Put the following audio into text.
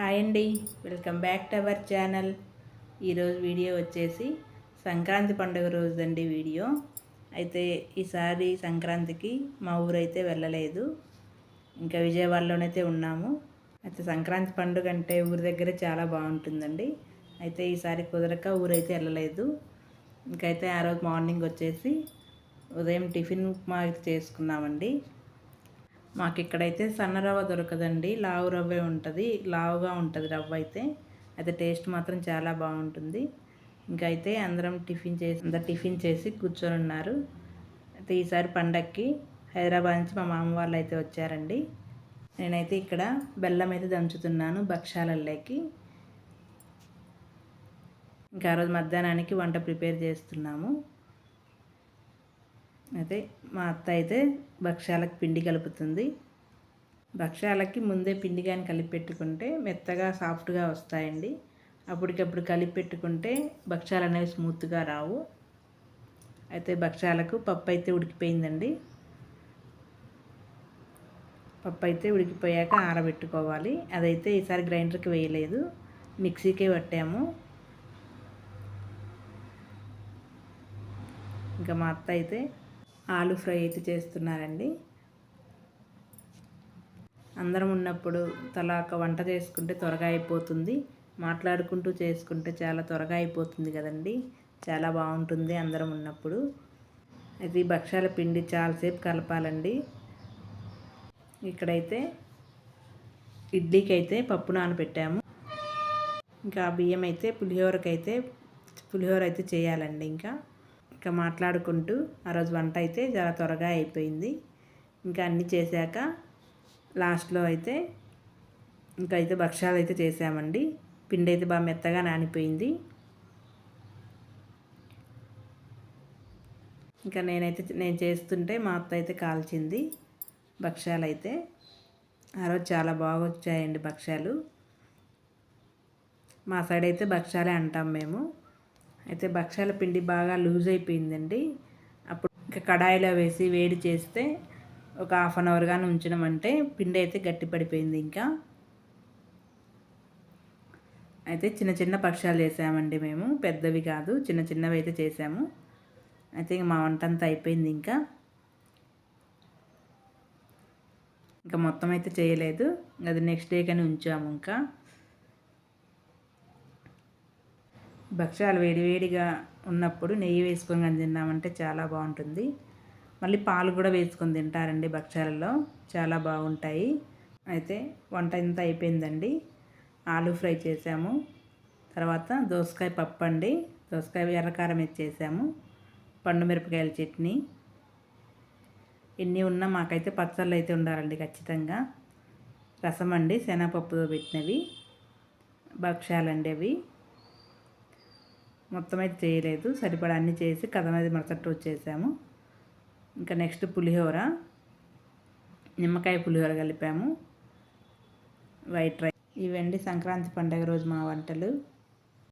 Hi అండి. Welcome back to our channel. ఈరోజు video వచ్చేసి సంక్రాంతి పండుగ రోజుదండి వీడియో. అయితే ఈసారి సంక్రాంతికి మా ఊరైతే వెళ్ళలేదు. ఇంకా విజయవాడలోనైతే ఉన్నాము. అయితే సంక్రాంతి పండుగ అంటే ఊరి దగ్గర చాలా బాగుంటుందండి. అయితే ఈసారి కుదరక ఊరైతే వెళ్ళలేదు. ఇంకైతే ఆ రోజు మార్నింగ్ వచ్చేసి ఉదయం టిఫిన్ మాకు చేసుకున్నామండి. మాకు ఇక్కడైతే సన్న రవ్వ దొరకదండి. లావు రవ్వే ఉంటుంది. లావుగా ఉంటుంది రవ్వ అయితే. అయితే టేస్ట్ మాత్రం చాలా బాగుంటుంది. ఇంకా అయితే అందరం టిఫిన్ చేసి అంత టిఫిన్ చేసి కూర్చొని ఉన్నారు అయితే ఈసారి పండక్కి హైదరాబాద్ నుంచి మా మామ వాళ్ళు అయితే వచ్చారండి. నేనైతే ఇక్కడ బెల్లం అయితే దంచుతున్నాను భక్షాలల్లోకి. ఇంకా ఆ రోజు మధ్యాహ్నానికి వంట ప్రిపేర్ చేస్తున్నాము. అయితే మా అత్త అయితే భక్ష్యాలకు పిండి కలుపుతుంది. భక్ష్యాలకి ముందే పిండి కానీ కలిపి పెట్టుకుంటే మెత్తగా సాఫ్ట్గా వస్తాయండి. అప్పటికప్పుడు కలిపి పెట్టుకుంటే భక్ష్యాలు అనేవి స్మూత్గా రావు. అయితే భక్ష్యాలకు పప్పు అయితే ఉడికిపోయిందండి. పప్పు అయితే ఉడికిపోయాక ఆరబెట్టుకోవాలి. అదైతే ఈసారి గ్రైండర్కి వేయలేదు. మిక్సీకే పట్టాము. ఇంకా మా అత్త అయితే ఆలు ఫ్రై అయితే చేస్తున్నారండి. అందరం ఉన్నప్పుడు తలా ఒక వంట చేసుకుంటే త్వరగా అయిపోతుంది. మాట్లాడుకుంటూ చేసుకుంటే చాలా త్వరగా అయిపోతుంది కదండి. చాలా బాగుంటుంది అందరం ఉన్నప్పుడు. అది భక్షాల పిండి చాలాసేపు కలపాలండి. ఇక్కడైతే ఇడ్లీకి అయితే పప్పు నానబెట్టాము. ఇంకా బియ్యం అయితే పులిహోరకైతే పులిహోర అయితే చేయాలండి ఇంకా. ఇంకా మాట్లాడుకుంటూ ఆ రోజు వంట అయితే చాలా త్వరగా అయిపోయింది. ఇంకా అన్నీ చేశాక లాస్ట్లో అయితే ఇంకా అయితే భక్ష్యాలు అయితే చేసామండి పిండి అయితే బాగా మెత్తగా నానిపోయింది. ఇంకా నేనైతే నేను చేస్తుంటే మా అత్త అయితే కాల్చింది భక్ష్యాలు అయితే ఆ రోజు చాలా బాగా వచ్చాయండి భక్ష్యాలు మా సైడ్ అయితే భక్ష్యాలే అంటాం మేము. అయితే భక్షాల పిండి బాగా లూజ్ అయిపోయిందండి. అప్పుడు ఇంకా కడాయిలో వేసి వేడి చేస్తే ఒక హాఫ్ అన్ అవర్ కానీ ఉంచినామంటే పిండి అయితే గట్టి పడిపోయింది ఇంకా. అయితే చిన్న చిన్న పక్షాలు చేసామండి మేము. పెద్దవి కాదు చిన్న చిన్నవి అయితే చేసాము. అయితే మా వంట అంతా అయిపోయింది ఇంకా. ఇంకా మొత్తం అయితే చేయలేదు. అది నెక్స్ట్ డే కానీ ఉంచాము ఇంకా. భక్ష్యాలు వేడివేడిగా ఉన్నప్పుడు నెయ్యి వేసుకొని కానీ తిన్నామంటే చాలా బాగుంటుంది. మళ్ళీ పాలు కూడా వేసుకొని తింటారండి భక్ష్యాలలో. చాలా బాగుంటాయి. అయితే వంట ఇంత అయిపోయిందండి. ఆలు ఫ్రై చేసాము. తర్వాత దోసకాయ పప్పు అండి. దోసకాయ ఎర్రకారం ఇచ్చేసాము పండు మిరపకాయల చట్నీ. ఎన్ని ఉన్నా మాకైతే పచ్చళ్ళు అయితే ఉండాలండి ఖచ్చితంగా. రసం అండి శనగపప్పుతో పెట్టినవి. భక్ష్యాలండి అవి. మొత్తం అయితే చేయలేదు. సరిపడా అన్నీ చేసి కథ మీద మరసట్టు వచ్చేసాము ఇంకా నెక్స్ట్ పులిహోర. నిమ్మకాయ పులిహోర కలిపాము. White rice. ఇవండి సంక్రాంతి పండుగ రోజు మా వంటలు.